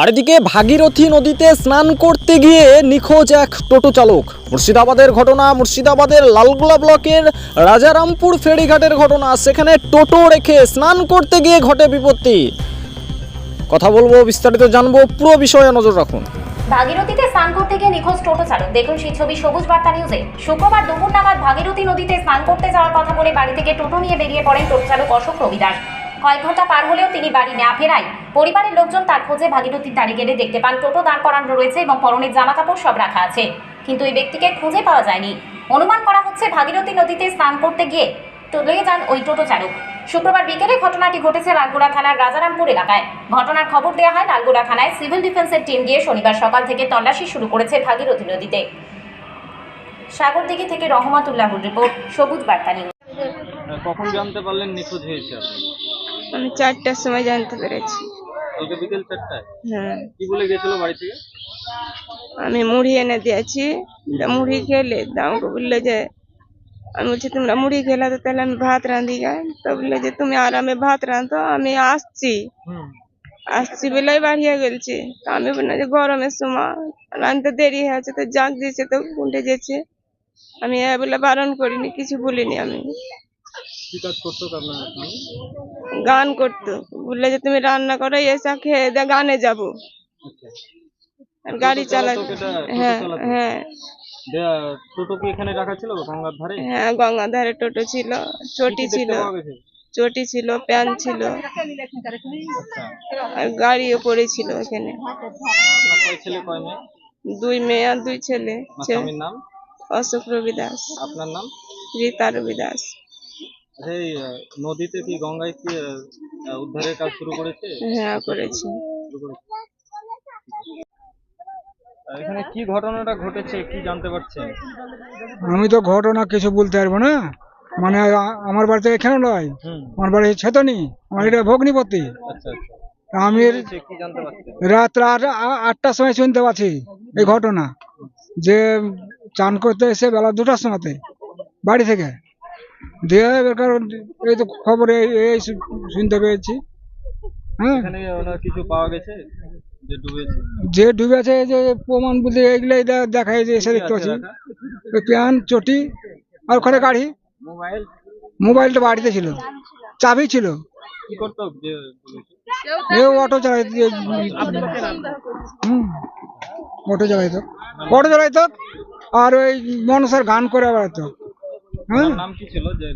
আর এদিকে ভাগীরথী নদীতে স্নান করতে গিয়ে নিখোঁজ এক টোটো চালক মুর্শিদাবাদের ঘটনা, মুর্শিদাবাদের লালগোলা ব্লকের রাজারামপুর ফেরিঘাটের ঘটনা, সেখানে টোটো রেখে স্নান করতে গিয়ে ঘটে বিপত্তি। কথা বলব, বিস্তারিত জানব, পুরো বিষয়ে নজর রাখুন। ভাগীরথীতে স্নান করতে গিয়ে নিখোঁজ টোটো চালক দেখুন সেই ছবি সবুজ বার্তা নিউজে। শুক্রবার দুপুর নাগাদ ভাগীরথী নদীতে স্নান করতে যাওয়ার কথা বলে বাড়ি থেকে টোটো নিয়ে বেরিয়ে পড়েন টোটো চালক অশোক রবিদাস। কয়েক ঘণ্টা পার হলেও তিনি বাড়ি না ফেরায়। পরিবারের লোকজন তার খোঁজে ভাগীরথীর ধারে গেলে দেখতে পান। টোটো দাঁড় করানো রয়েছে এবং পরনের জামা কাপড় সব রাখা আছে। কিন্তু এই ব্যক্তিকে খুঁজে পাওয়া যায়নি। অনুমান করা হচ্ছে ভাগীরথী নদীতে স্নান করতে গিয়ে চলে যান ওই টোটো চালক। শুক্রবার বিকেলে ঘটনাটি ঘটেছে লালগোড়া থানার রাজারামপুর এলাকায়। ঘটনার খবর দেওয়া হয় লালগোড়া থানায় সিভিল ডিফেন্সের টিম গিয়ে শনিবার সকাল থেকে তল্লাশি শুরু করেছে ভাগীরথী নদীতে। সাগরদিঘি থেকে রহমাতুল্লাহুর রিপোর্ট, সবুজ বার্তা নিউজ। কখন জানতে পারলেন নিখোঁজ হয়েছে আমি চারটার সময় জানতে পেরেছি। কালকে বিকেল চারটায়? হ্যাঁ। কি বলে গেছিল বাড়ি থেকে? আমি মুড়ি এনে দিয়েছি তা মুড়ি খেলে তা আমাকে বললে যে আমি বলছি তোমরা মুড়ি খেলা তো তাহলে আমি ভাত রাঁধি গাই তো বললে যে তুমি আরামে ভাত রাঁধো আমি আসছি। হুম। আসছি বলেই বাড়িয়ে গেলছি। তা আমি বললাম যে গরমের সময় রাঁধতে দেরি হয়েছে তো জাগ দিয়েছে তো উঠে গেছে আমি এ বলে বারণ করিনি কিছু বলিনি আমি। কি কাজ করতো আপনার গান করতো। বললে যে তুমি রান্না করো এসা খেয়ে দে গানে যাব। আচ্ছা। আর গাড়ি চালা হ্যাঁ হ্যাঁ। টোটো কি এখানে রাখা ছিল গঙ্গার ধারে? হ্যাঁ টোটো ছিল চটি ছিল? চটি ছিল প্যান ছিল। আর গাড়িও পড়েছিল এখানে। দুই মেয়ে আর দুই ছেলে। অশোক রবি দাস আপনার নাম? রীতা রবি দাস এই নদীতে কি গঙ্গায় কি উদ্ধারের কাজ শুরু করেছে? হ্যাঁ করেছে। এখানে কি ঘটনাটা ঘটেছে কি জানতে পারছেন? আমি তো ঘটনা কিছু বলতে পারব না। মানে আমার বাড়িতে এখানে নয়। আমার বাড়ি ছেতনি। আমার এটা ভগ্নিপতি। আচ্ছা আচ্ছা। আমি রাত আট- আটটার সময় শুনতে পাচ্ছি এই ঘটনা। যে চান করতে এসে বেলা দুটার সময়তে বাড়ি থেকে। দিয়ে এবার এই তো খবর এই শুনতে পেয়েছি। হ্যাঁ? কিছু পাওয়া গেছে? যে ডুবেছে? যে যে প্রমাণ বুঝে এগুলোই দেখায় যে এসে দেখতে পাচ্ছি। প্যান চটি আর ওখানে গাড়ি। মোবাইল? মোবাইলটা বাড়িতে ছিল। চাবি ছিল। অটো চালাইতো হুম। অটো চালাইতো। অটো চালাইতো। আর ওই মনসার গান করে বেড়াতো। হ্যাঁ নাম কি ছিল যে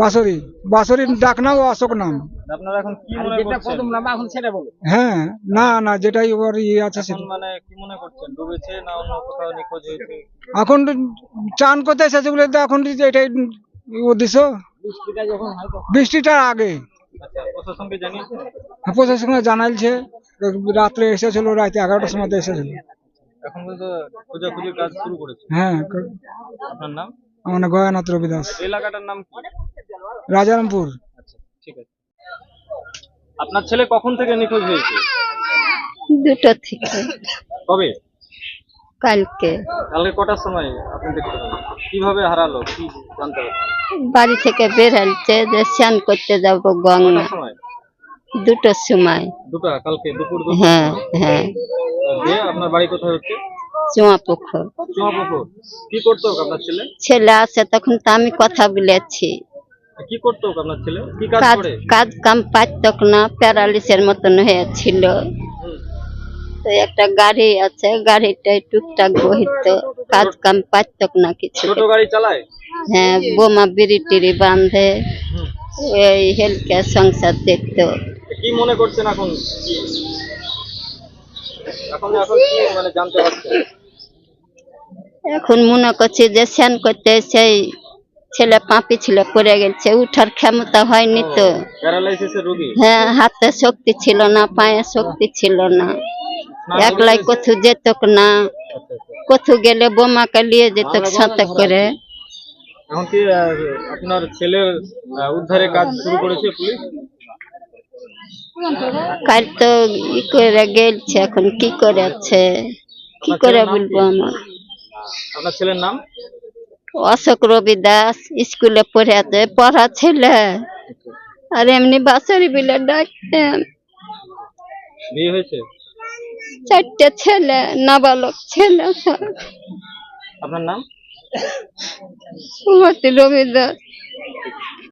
বাসরি বাসরির ডাক নাম ও অশোক নাম। আপনারা এখন কি মনে করছেন? হ্যাঁ না না যেটাই ওর ইয়ে আছে সেটা। এখন মানে কি মনে করছেন? ডুবেছে না অন্য কোথাও নিখোঁজ হয়েছে? এখন তো চান করতে এসেছে বলে তো এখন যে এটাই উদ্দেশ্য। বৃষ্টিটার আগে। আচ্ছা প্রশাসনকে জানিয়েছেন? প্রশাসনে জানাইছে। রাত্রে এসেছিল রাতে এগারোটার সময় এসেছিল। এখন পর্যন্ত খোঁজাখুঁজির কাজ শুরু করেছে? হ্যাঁ আপনার নাম? আমার নাম গয়ানাথ রবিদাস। এলাকাটার নাম কি? রাজারামপুর। আচ্ছা ঠিক আছে। আপনার ছেলে কখন থেকে নিখোঁজ হয়েছে? দুটো থেকে। কবে? কালকে। কালকে কটার সময় আপনি দেখতে পেলেন কীভাবে হারালো? কি জানতে বাড়ি থেকে বের হচ্ছে যে স্নান করতে যাব গঙ্গা। দুটোর সময়। দুটা কালকে দুপুর দুটো? হ্যাঁ হ্যাঁ। আপনার বাড়ি কোথায় হচ্ছে? চুয়া কি করতো আপনার ছেলে? ছেলে আছে তখন তো আমি কথা বলেছি। কি করতো আপনার ছেলে? কি কাজ কাজ করে? কাজ কাম পাইতক না প্যারালিসের মতন হয়েছিল। তো একটা গাড়ি আছে গাড়িটাই টুকটাক বহিত। কাজ কাম পাইতক না কিছু ছোট গাড়ি চালায়? হ্যাঁ বোমা বিড়ি টিড়ি বাঁধে। এই হেলকে সংসার দেখতো। কি মনে করছেন এখন? এখন এখন কি মানে জানতে পারছেন? এখন মনে করছি যে স্নান করতে সেই ছেলে পাপি ছিল পড়ে গেছে উঠার ক্ষমতা হয়নি তো। হ্যাঁ হাতে শক্তি ছিল না পায়ে শক্তি ছিল না। একলাই কোথু যেত না আচ্ছা, আচ্ছা। কোথু গেলে বোমাকে নিয়ে যেত সাথে করে। এখন কি আপনার ছেলের আহ, কাজ শুরু করেছে পুলিশ? কাল তো ই করে গেলছে এখন কি করেছে? কি করে বলব আমার? আপনার ছেলের নাম? অশোক রবি দাস স্কুলে পড়াতে পড়া ছেলে। আর এমনি বাসারি বিলে ডাকতেন বিয়ে হয়েছে? চারটে ছেলে নাবালক ছেলে। আপনার নাম? সুমতি রবি দাস